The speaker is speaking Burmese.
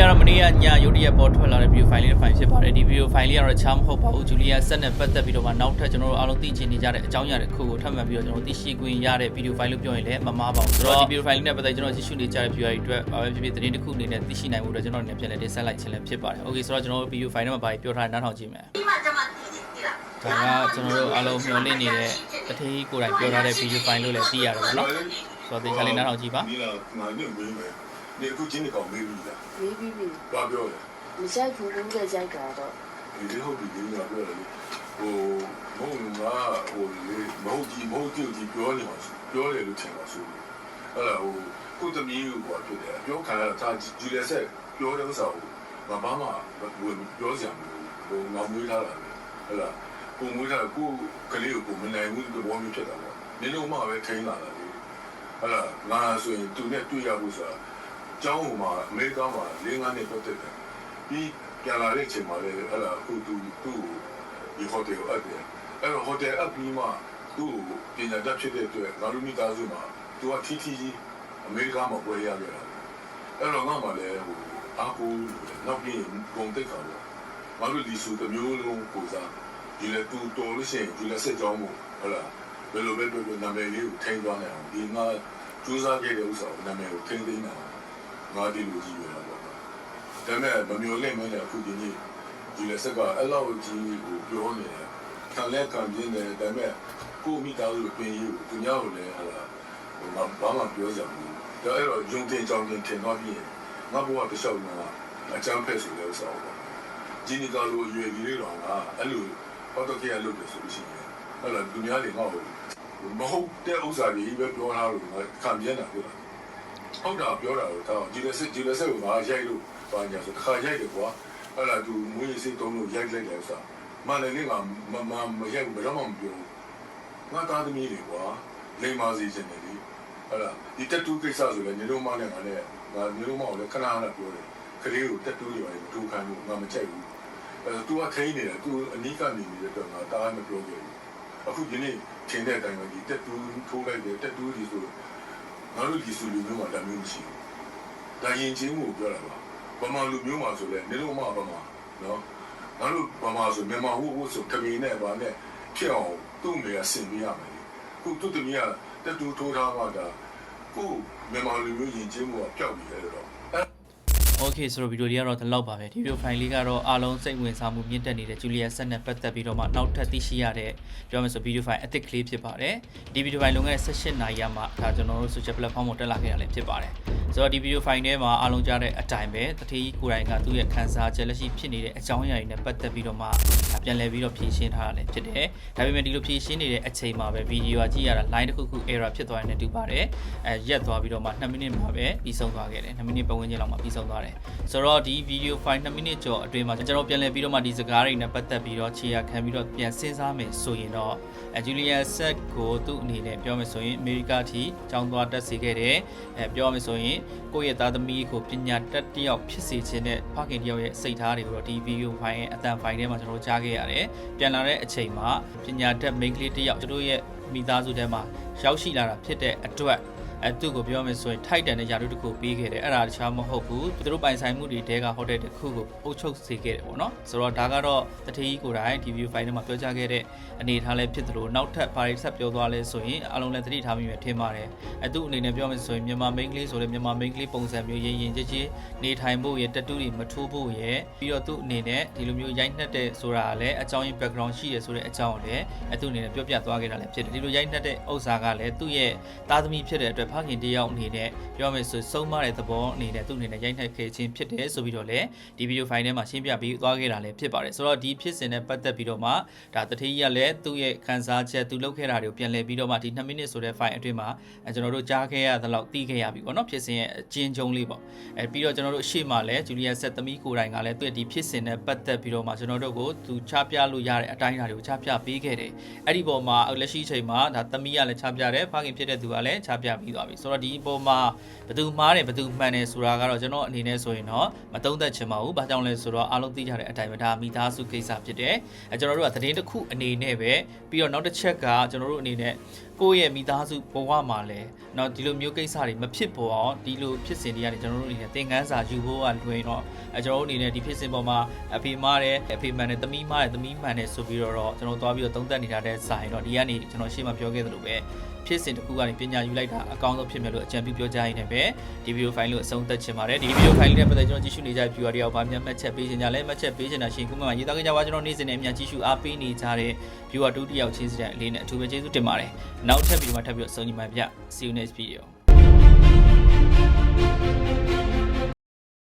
ကတော့မနေ့ကညရုတ်တရက်ပေါ်ထွက်လာတဲ့ video file လေးတစ်ဖိုင်ဖြစ်ပါတယ်ဒီ video file လေးကတော့ချားမဟုတ်ပါဘူးဂျူလီယာဆက်နဲ့ပတ်သက်ပြီးတော့မှနောက်ထပ်ကျွန်တော်တို့အားလုံးသိချင်နေကြတဲ့အကြောင်းအရာတွေတစ်ခုကိုထပ်မံပြီးတော့ကျွန်တော်တို့သိရှိခွင့်ရတဲ့ video file လို့ပြောရင်လည်းမမှားပါဘူးဆိုတော့ဒီ video file လေးနဲ့ပတ်သက်ကျွန်တော်ကြည့်ရှုနေကြတဲ့ viewer တွေအတွက်ဘာပဲဖြစ်ဖြစ်သတင်းတစ်ခုအနေနဲ့သိရှိနိုင်မှုအတွက်ကျွန်တော်တို့လည်းပြန်လည်တင်ဆက်လိုက်ခြင်းလည်းဖြစ်ပါတယ် okay ဆိုတော့ကျွန်တော်တို့ video file ထဲမှာဘာပြောထားလဲနားထောင်ကြည့်မယ် ဒီမှာကျမတည်တည်လား ဒါကကျွန်တော်တို့အားလုံးမျှော်လင့်နေတဲ့တထေးကိုယ်တိုင်ပြောထားတဲ့ video file လို့လည်းသိရတယ်ပေါ့နော်ဆိုတော့ဒီခါလေးနားထောင်ကြည့်ပါ 你俩哪年没 နေအခုချင်းကောင်မေးဘူးလားမေးပြီးပြီဘာပြောလဲမကြိုက်ဘူးလို့လည်းကြိုက်တာတော့ဒီလိုဟုတ်ပြီဒီလိုပြောတယ်ဟိုမဟုတ်ဘူးကဟိုလေမဟုတ်ကြီးမဟုတ်ကြီးပြောနေမှာပြောတယ်လို့ထင်ပါဆိုအဲ့ဒါဟိုကိုသမီးကိုပြောဖြစ်တယ်ပြောခံရတာဂျူလီယက်ဆက်ပြောတဲ့ဥစ္စာကိုမမမပြောစရာမလိုဟိုငေါမွေးလာတာဟဲ့လားကိုမွေးလာကိုကလေးကိုမနိုင်ဘူးသဘောမျိုးဖြစ်တာပေါ့နင်တို့မှပဲထိန်းလာတာလေဟဲ့လားငါဆိုရင်သူနဲ့တွေ့ရဖို့ဆိုတာ ကျောင်းမှာအမေရိကန်မှာ၄၅နှစ်ပတ်သက်တယ်ပြီးပြန်လာတဲ့အချိန်မှာလည်းအဲ့ဒါအခုသူသူ့ကိုဒီဟိုတယ်ကိုအပ်တယ်အဲ့တော့ဟိုတယ်အပ်ပြီးမှသူ့ကိုပညာတတ်ဖြစ်တဲ့အတွက်ငါတို့မိသားစုမှာသူကထီထီကြီးအမေရိကန်မှာပွဲရခဲ့တာအဲ့တော့ငါမှလည်းဟိုအားကိုးနောက်ပြီးပုံတိတ်ခါတော့ငါတို့ဒီစုတစ်မျိုးလုံးကိုစားဒီလေသူတော်လို့ရှိရင်ဒီလေစက်ကြောင်းမို့ဟုတ်လားဘယ်လိုပဲပြောပြောနာမည်လေးကိုထိန်းသွားနိုင်အောင်ဒီငါစူးစမ်းခဲ့တဲ့ဥစ္စာကိုနာမည်ကိုထိန်းသိမ်းနိုင်အောင် ငါဒီလိုကြီးရတာပေါ့။ဒါပေမဲ့မမျိုးလိမ့်မနဲ့အခုဒီနေ့ဒီလက်ဆက်ကအဲ့လောက်ကြီးကိုပြောနေတယ်။ခံလဲခံပြင်းတယ်ဒါပေမဲ့ကိုမိသားစုပြင်ယူသူများကိုလည်းဟာလာဟိုဘာမှပြောကြဘူး။ဒါအဲ့တော့ယုံတင်ကြောင်တင်ထင်သွားပြီးငါဘဝတစ်လျှောက်လုံးကအချမ်းဖက်ဆိုတဲ့ဥစ္စာပေါ့။ဂျင်းနီကလိုရွယ်ကြီးလေးတော့ကအဲ့လိုဟောတော့ကြရလို့ပဲဆိုလို့ရှိရင်အဲ့တော့သူများတွေငါ့ကိုမဟုတ်တဲ့ဥစ္စာတွေပဲပြောထားလို့ခံပြင်းတာပြောတာ ဟုတ်တာပြောတာတော့တောင်းဂျီလက်စစ်ဂျီလက်စစ်ကငါရိုက်လို့ပါညာဆိုတစ်ခါရိုက်တယ်ကွာအဲ့ဒါသူမွေးစိတ်တုံးလို့ရိုက်လိုက်တယ်ဆိုတာမလည်းလေးကမမမရိုက်ဘူးဘယ်တော့မှမပြောဘူးငါသားသမီးတွေကွာလိမ္မာစီခြင်းတယ်ဒီအဲ့ဒါဒီတက်တူးကိစ္စဆိုလည်းနေလုံးမနဲ့ငါနဲ့ငါနေလုံးမကိုလည်းခဏခဏပြောတယ်ကလေးကိုတက်တူးတွေပါဒူခံလို့ငါမကြိုက်ဘူးအဲ့ဒါ तू ကထိန်းနေတယ် तू အနီးကနေနေတဲ့အတွက်ငါတားမပြောခဲ့ဘူးအခုဒီနေ့ထင်တဲ့အတိုင်းပဲဒီတက်တူးထိုးလိုက်တယ်တက်တူးဒီဆို ငါတို့ဒီစုလူမျိုးမှာဒါမျိုးမရှိဘူး။ဒါရင်ချင်းကိုပြောတာပါ။ဗမာလူမျိုးမှာဆိုလဲနေလို့မဗမာနော်။ငါတို့ဗမာဆိုမြန်မာဟိုဟိုဆိုတမီနဲ့ဗာနဲ့ဖြစ်အောင်သူ့မေကဆင်ပြရမယ်။ခုသူ့တမီကတက်တူထိုးထားမှဒါခုမြန်မာလူမျိုးရင်ချင်းကိုပျောက်နေတယ်တော့ Okay ဆိုတော့ဗီဒီယိုလေးကတော့ဒီလောက်ပါပဲဒီဗီဒီယိုဖိုင်လေးကတော့အားလုံးစိတ်ဝင်စားမှုမြင့်တက်နေတဲ့ဂျူလီယာဆက်နဲ့ပတ်သက်ပြီးတော့မှနောက်ထပ်သိရှိရတဲ့ပြောမယ်ဆိုဗီဒီယိုဖိုင်အသစ်ကလေးဖြစ်ပါတယ်ဒီဗီဒီယိုဖိုင်လုံးခဲ့တဲ့18နာရီမှဒါကျွန်တော်တို့ social platform ပေါ်တက်လာခဲ့တာလည်းဖြစ်ပါတယ် ဆိုတော့ဒီဗီဒီယိုဖိုင်ထဲမှာအားလုံးကြားတဲ့အတိုင်းပဲတထေးကြီးကိုယ်တိုင်ကသူ့ရဲ့ခန်းစားချက်လက်ရှိဖြစ်နေတဲ့အကြောင်းအရာတွေနဲ့ပတ်သက်ပြီးတော့မှပြန်လည်ပြီးတော့ဖြည့်ရှင်းထားတာလည်းဖြစ်တယ်ဒါပေမဲ့ဒီလိုဖြည့်ရှင်းနေတဲ့အချိန်မှာပဲဗီဒီယိုကကြည့်ရတာ line တစ်ခုခု error ဖြစ်သွားတယ်နဲ့တူပါတယ်အဲရက်သွားပြီးတော့မှ2မိနစ်မှာပဲပြီးဆုံးသွားခဲ့တယ်2မိနစ်ပတ်ဝန်းကျင်လောက်မှာပြီးဆုံးသွားတယ်ဆိုတော့ဒီဗီဒီယိုဖိုင်2မိနစ်ကျော်အတွင်းမှာကျွန်တော်ပြန်လည်ပြီးတော့မှဒီစကားတွေနဲ့ပတ်သက်ပြီးတော့ခြေရခံပြီးတော့ပြန်စဉ်းစားမယ်ဆိုရင်တော့အဲဂျူလီယာဆက်ကိုသူ့အနေနဲ့ပြောမယ်ဆိုရင်အမေရိကအထိကျောင်းသွားတက်စေခဲ့တယ်အဲပြောမယ်ဆိုရင်ကိုယ့်ရဲ့သားသမီးကိုပညာတတ်တစ်ယောက်ဖြစ်စေခြင်းနဲ့ဖခင်တစ်ယောက်ရဲ့စိတ်ထားတွေကိုတော့ဒီဗီဒီယိုဖိုင်ရဲ့အတန်ဖိုင်ထဲမှာကျွန်တော်ကြားခဲ့ရတယ်ပြန်လာတဲ့အချိန်မှာပညာတတ်မိန်းကလေးတစ်ယောက်တို့ရဲ့မိသားစုထဲမှာရောက်ရှိလာတာဖြစ်တဲ့အတွက် အဲသူ့ကိုပြောမယ်ဆိုရင်ထိုက်တန်တဲ့ယာရုတစ်ခုပေးခဲ့တယ်အဲ့ဒါတခြားမဟုတ်ဘူးသူတို့ပိုင်ဆိုင်မှုတွေတဲကဟိုတယ်တစ်ခုကိုအုပ်ချုပ်စေခဲ့တယ်ပေါ့နော်ဆိုတော့ဒါကတော့တထေးကြီးကိုယ်တိုင်ဒီ view file ထဲမှာပြောကြားခဲ့တဲ့အနေအထားလည်းဖြစ်သလိုနောက်ထပ်ဘာတွေဆက်ပြောသွားလဲဆိုရင်အလုံးလည်းသတိထားမိမယ်ထင်ပါတယ်အဲသူ့အနေနဲ့ပြောမယ်ဆိုရင်မြန်မာ main ကလေးဆိုလည်းမြန်မာ main ကလေးပုံစံမျိုးရင်ရင်ကြည်ကြည်နေထိုင်ဖို့ရတက်တူးတွေမထိုးဖို့ရပြီးတော့သူ့အနေနဲ့ဒီလိုမျိုးရိုက်နှက်တဲ့ဆိုတာကလည်းအကြောင်းရင်း background ရှိတယ်ဆိုတဲ့အကြောင်းကိုလည်းအဲသူ့အနေနဲ့ပြောပြသွားခဲ့တာလည်းဖြစ်တယ်ဒီလိုရိုက်နှက်တဲ့ဥစ္စာကလည်းသူ့ရဲ့သားသမီးဖြစ်တဲ့အတွက်ဖခင်တယောက်အနေနဲ့ပြောမယ်ဆိုဆုံးမတဲ့သဘောအနေနဲ့သူ့အနေနဲ့ရိုက်နှက်ခဲ့ခြင်းဖြစ်တယ်ဆိုပြီးတော့လည်းဒီဗီဒီယိုဖိုင်ထဲမှာရှင်းပြပြီးသွားခဲ့တာလည်းဖြစ်ပါတယ်ဆိုတော့ဒီဖြစ်စဉ်နဲ့ပတ်သက်ပြီးတော့မှဒါတထေးကြီးကလည်းသူ့ရဲ့ခန်းစားချက်သူလုပ်ခဲ့တာတွေကိုပြန်လည်ပြီးတော့မှဒီ2မိနစ်ဆိုတဲ့ဖိုင်အတွင်းမှာအဲကျွန်တော်တို့ကြားခဲ့ရသလောက်သိခဲ့ရပြီပေါ့နော်ဖြစ်စဉ်ရဲ့အကျဉ်းချုပ်လေးပေါ့အဲပြီးတော့ကျွန်တော်တို့အရှိမလည်းဂျူလီယာဆက်သမီးကိုယ်တိုင်ကလည်းသူ့ရဲ့ဒီဖြစ်စဉ်နဲ့ပတ်သက်ပြီးတော့မှကျွန်တော်တို့ကိုသူချပြလို့ရတဲ့အတိုင်းအတာတွေကိုချပြပေးခဲ့တယ်အဲ့ဒီပေါ်မှာလက်ရှိအချိန်မှာဒါသမီးကလည်းချပြတယ်ဖခင်ဖြစ်တဲ့သူကလည်းချပြပြီးသွသွားပြီဆိုတော့ဒီပုံမှာဘယ်သူမှားတယ်ဘယ်သူမှန်တယ်ဆိုတာကတော့ကျွန်တော်အနေနဲ့ဆိုရင်တော့မသုံးသက်ချင်ပါဘူးဘာကြောင့်လဲဆိုတော့အားလုံးသိကြတဲ့အတိုင်းပဲဒါမိသားစုကိစ္စဖြစ်တယ်အဲကျွန်တော်တို့ကသတင်းတစ်ခုအနေနဲ့ပဲပြီးတော့နောက်တစ်ချက်ကကျွန်တော်တို့အနေနဲ့ကိုယ့်ရဲ့မိသားစုဘဝမှာလည်းเนาะဒီလိုမျိုးကိစ္စတွေမဖြစ်ပေါ်အောင်ဒီလိုဖြစ်စဉ်တွေကနေကျွန်တော်တို့အနေနဲ့သင်ခန်းစာယူဖို့ကလွယ်တော့အဲကျွန်တော်တို့အနေနဲ့ဒီဖြစ်စဉ်ပေါ်မှာအဖေမားတယ်အဖေမှန်တယ်သမီးမားတယ်သမီးမှန်တယ်ဆိုပြီးတော့ကျွန်တော်သွားပြီးတော့သုံးသပ်နေတာတဲ့စာရင်တော့ဒီကနေကျွန်တော်ရှေ့မှာပြောခဲ့သလိုပဲ ဖြစ်စဉ်တစ်ခုကနေပညာယူလိုက်တာအကောင်းဆုံးဖြစ်မယ်လို့အကြံပြုပြောကြရင်းနဲ့ပဲဒီဗီဒီယိုဖိုင်လို့အဆုံးသတ်ချင်ပါတယ်ဒီဗီဒီယိုဖိုင်လေးနဲ့ပတ်သက်ကျွန်တော်ကြည့်ရှုနေကြ viewer တွေရောဗာမြန်မှတ်ချက်ပေးချင်ကြလဲမှတ်ချက်ပေးချင်တာရှင်ခုမှရေးသားကြကြပါကျွန်တော်နေ့စဉ်နဲ့အမြန်ကြည့်ရှုအားပေးနေကြတဲ့ viewer တူတယောက်ချင်းစီတဲ့အလေးနဲ့အထူးပဲကျေးဇူးတင်ပါတယ်နောက်ထပ်ဗီဒီယိုမှာထပ်ပြီးတော့ဆုံညီမှာပြ see you next video